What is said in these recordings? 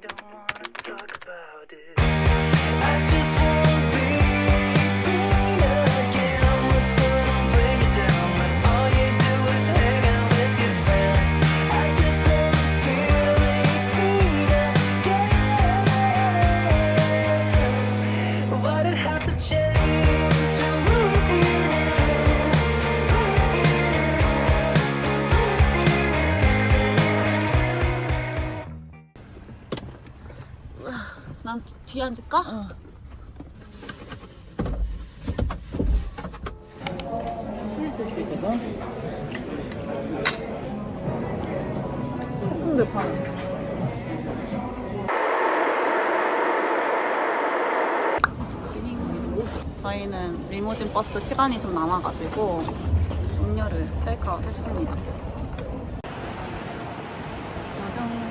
don't wanna talk about it. 난 뒤에 앉을까? 소품들 파는 저희는 리무진 버스 시간이 좀 남아가지고 음료를 테이크아웃 했습니다. 짜잔.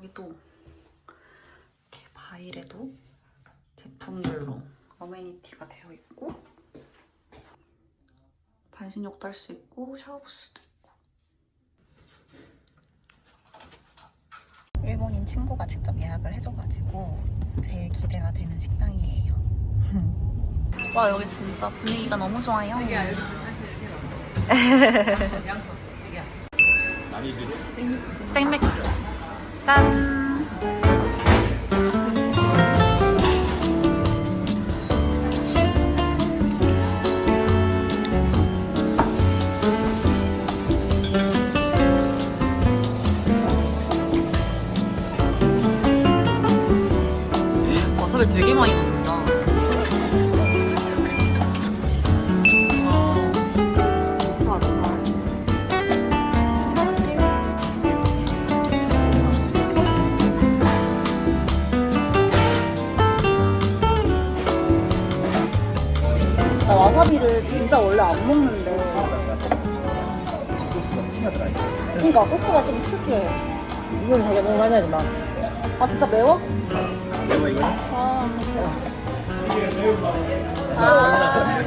여기 또 이렇게 바일에도 제품들로 어메니티가 되어 있고 반신욕도 할 수 있고 샤워부스도 있고 일본인 친구가 직접 예약을 해줘가지고 제일 기대가 되는 식당이에요. 와 여기 진짜 분위기가 너무 좋아요. 생맥주. 짠. 와사 비 와사비를 진짜 원래 안 먹는데. 그러니까 소스가 좀 특이해. 이건 자기가 너무 많이 하지 마. 아 진짜 매워? 매워 이거? 아. 아.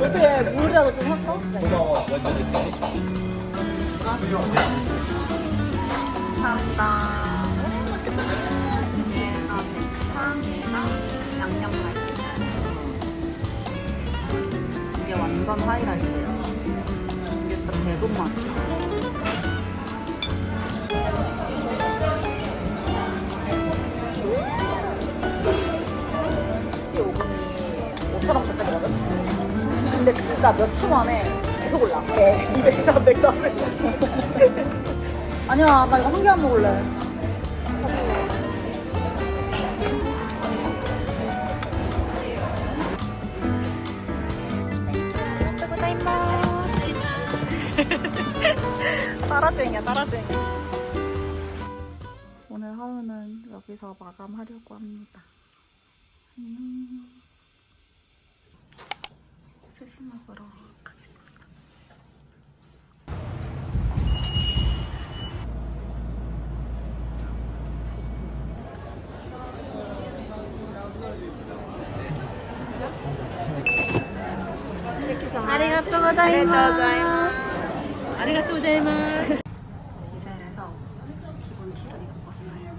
어떻게 물이라도 좀 할까? 고마워 완전 감사합니다. 완전 하이라이트예요. 이게 맛이야. 5분이 5천 원 짜리 거든? 근데 진짜 몇 초 만에 계속 올라. 어, 200, 300, 400. 아니야, 나 이거 한 개 안 먹을래. 따라쟁이야, 따라쟁이. 오늘 하루는 여기서 마감하려고 합니다. 안녕. 스시 먹으러 가겠습니다. 고자이마스. 입었어요.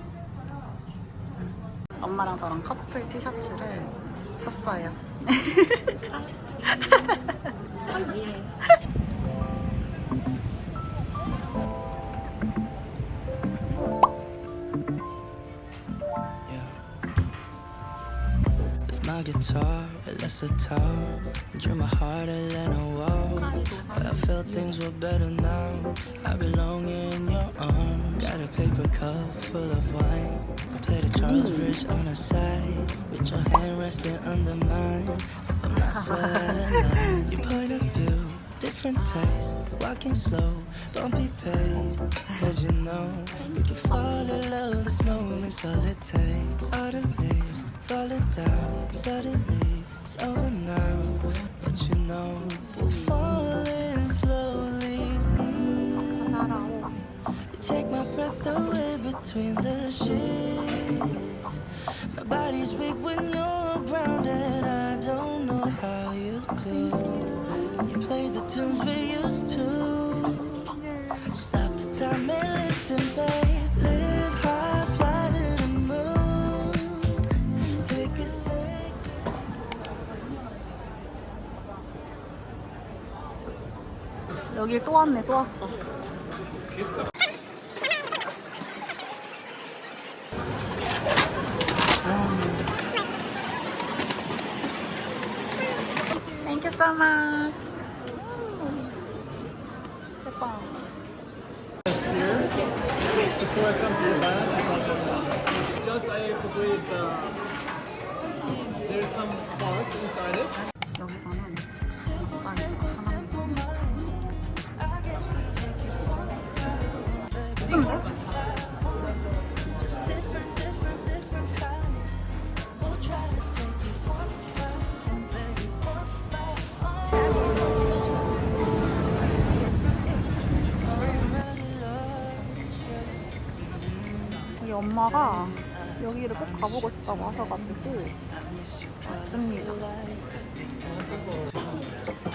엄마랑 저랑 커플 티셔츠를 샀어요. my guitar, it lets it talk. Drew my heart a little wall. But I felt things were better now. I belong in your arms. Got a paper cup full of wine. I play the Charles Bridge on the side. With your hand resting under mine. I'm not so out of line. You point a different taste. Walking slow, bumpy pace. Cause you know, we can fall in love. This moment's all it takes. Autumn leaves falling down. Suddenly, it's over now. But you know, we're falling slowly. You take my breath away between the sheets. My body's weak when you're around, and I don't know how you do. You play the tunes we used to? Stop the time and listen, babe. 여길 또 왔네, 또 왔어. Thank you so much. 대박. Before I come to the band, just I have to breathe. Uh, there's some part inside it. 여기서는 simple minds. 우리 엄마가 여기를 꼭 가보고 싶다고 하셔가지고 왔습니다.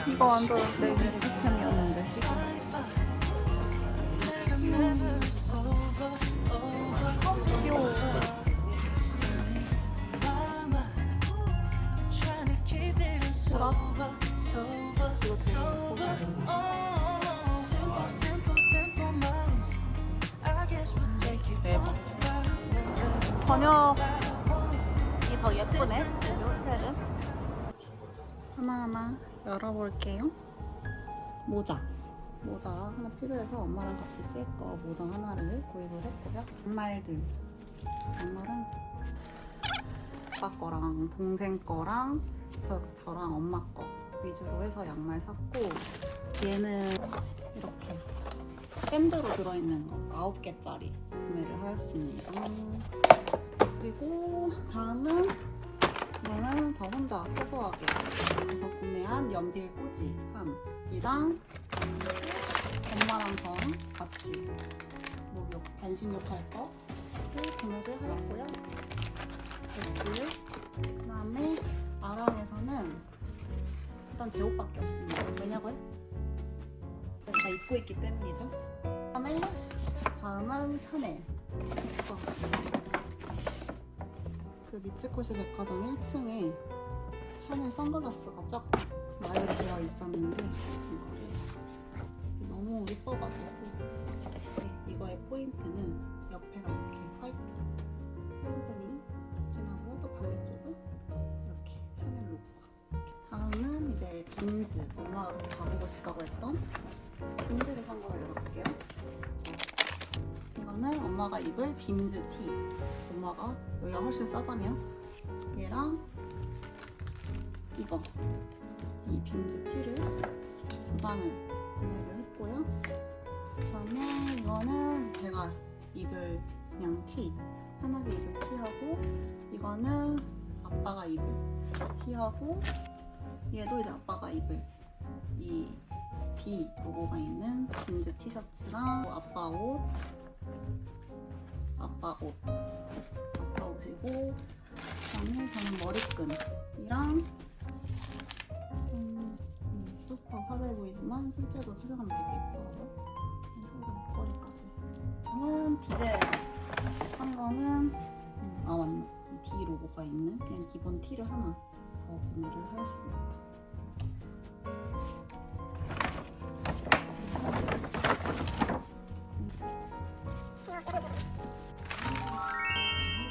이거 완전 내 저녁이 더 예쁘네. 호텔은. 하나하나 열어볼게요. 모자. 모자 하나 필요해서 엄마랑 같이 쓸 거 모자 하나를 구입을 했고요. 양말들. 양말은 아빠 거랑 동생 거랑 저, 저랑 엄마 거 위주로 해서 양말 샀고 얘는 이렇게 샌드로 들어있는 거 9개짜리 구매를 하였습니다. 그리고 다음은 이거는 저 혼자 소소하게 그래서 구매한 연필 꽂이함이랑 엄마랑 저 같이 목욕, 반신욕 할거 구매를 하였고요. 됐어요. 그 다음에 아랑에서는 일단 제 옷밖에 없습니다. 왜냐고요? 다 입고 있기 때문이죠. 다음에 다음은 샤넬. 그 미츠코시 백화점 1층에 샤넬 선글라스가 쫙 나열되어 있었는데 엄마가 입을 빈즈 티. 엄마가 여기가 훨씬 싸다며? 얘랑 이거. 이 빈즈 티를 두 장을 구매를 했고요. 그 다음에 이거는 제가 입을 그냥 티 편하게 입을 티하고 이거는 아빠가 입을 티하고 얘도 이제 아빠가 입을 이 B 로고가 있는 빈즈 티셔츠랑 뭐 아빠 옷 아빠 옷 아빠 옷이고 그다음에 저는 머리끈이랑 음, 음, 슈퍼 화려해 보이지만 실제로 촬영하면 되게 예뻐요. 그래서 목걸이까지. 이건 디젤 한 거는 음, 아 맞나 이 B 로고가 있는 그냥 기본 티를 하나 더 구매를 하였습니다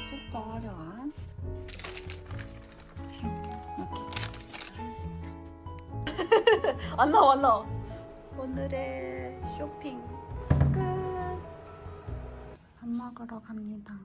슈퍼 화려한 샵 이렇게 하였습니다. 안 나와 안 나와. 오늘의 쇼핑 끝. 밥 먹으러 갑니다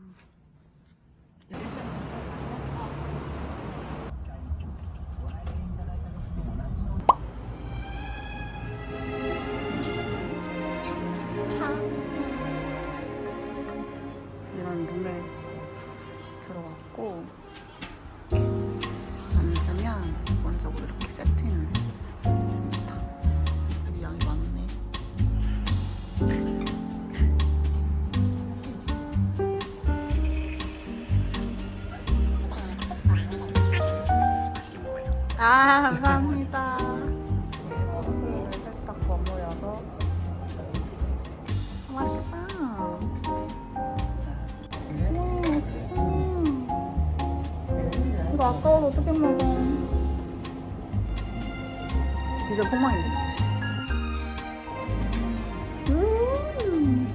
아 감사합니다. 네, 소스를 살짝 버무려서 맛있다. 와 맛있다. 이거 아까워서 어떻게 먹어? 비주얼 폭망인데. 음,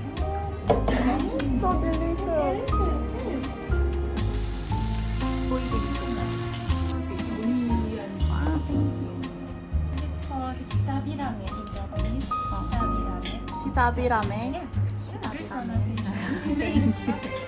so delicious. 시다비라메. Good pronunciation. Thank you.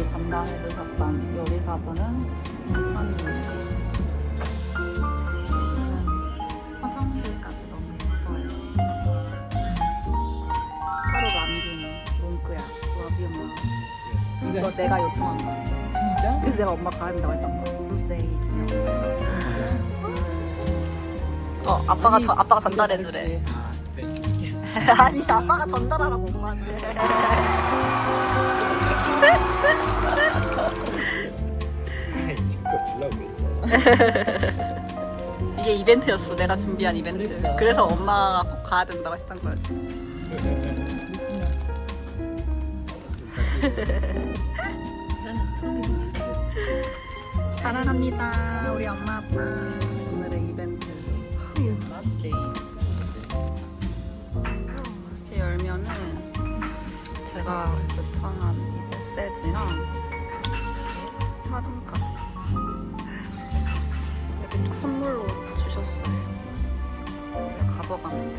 저희 담당해 주셨던 요리사분은 인사님 화장실까지 너무 예뻐요. 하루 남긴 문구야. 러뷰마 이거 내가 요청한 거야. 진짜? 그래서 내가 엄마 가야 된다고 했던 거야. 돌세이 기념. 어 아빠가 저, 아빠가 전달해 주래. 아니 아빠가 전달하라고 엄마한테 이게 이벤트였어. 내가 준비한 이벤트. 그랬어. 그래서 엄마가 꼭 가야 된다고 했던 거였어. 사랑합니다. 우리 엄마 아빠. 오늘의 이벤트. 이렇게 열면은 제가 요청한 가져가면 돼.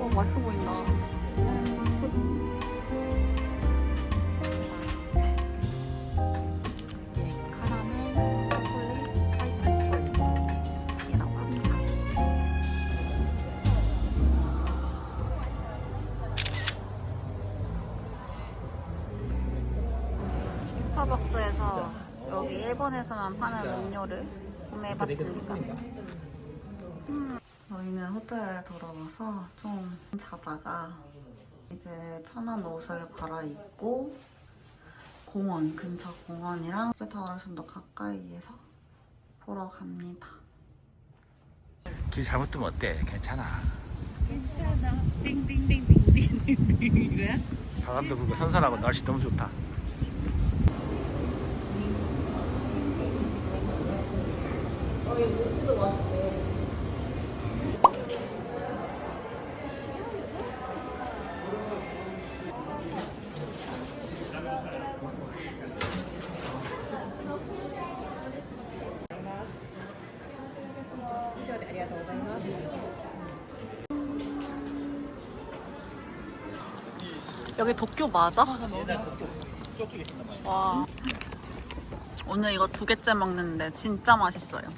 와 맛있어 보인다. 스타벅스에서 여기 일본에서만 파는 음료를 구매해봤습니다. 음. 저희는 호텔에 돌아와서 좀 자다가 이제 편한 옷을 갈아입고 공원 근처 공원이랑 타워를 좀 더 가까이에서 보러 갑니다. 길 잘못 뜨면 어때? 괜찮아. 괜찮아. 띵띵띵띵띵띵 이거야? 바람도 불고 선선하고 날씨 너무 좋다. 여기 도쿄 맞아? 와. 오늘 이거 두 개째 먹는데 진짜 맛있어요.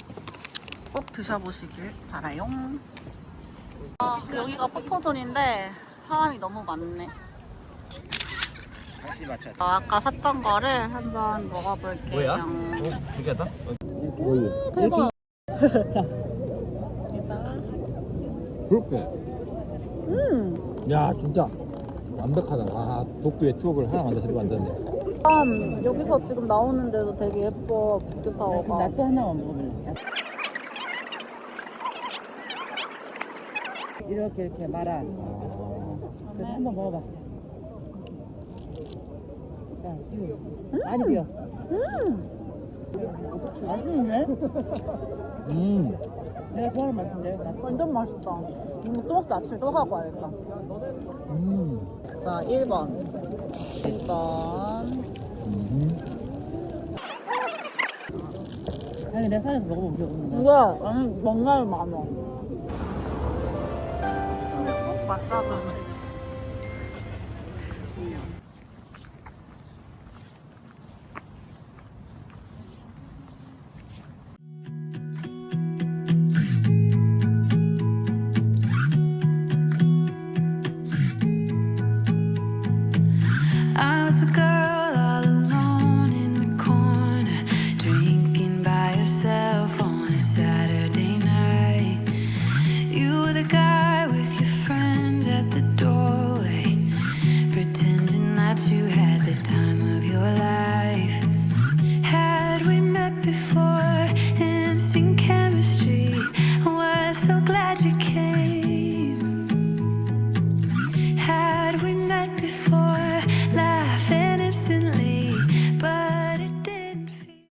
꼭 드셔보시길 바라요. 아, 여기가 포토존인데 사람이 너무 많네. 다시 맞춰. 어, 아까 샀던 거를 한번 먹어볼게요. 뭐야? 어, 두 개다? 대박. 그렇게. 음. 야 진짜 완벽하다. 아 도쿄의 추억을 하나 만들어 만들었네. 일단 여기서 지금 나오는데도 되게 예뻐 도쿄타워가. 나또 하나만 먹어볼래. 이렇게 이렇게 말아. 그래서 한번 먹어봐. 자, 비워. 많이 비워. 맛있는데? 음. 내가 좋아하는 맛인데. 나 완전 맛있다. 이거 또 먹자. 아침에 또 갖고 와야겠다. 음. 자, 1번. 2번. 음. 아니 내가 산에서 먹어본 기억 없는데. 뭐야? 나는 뭔가를 많아. 맞잡은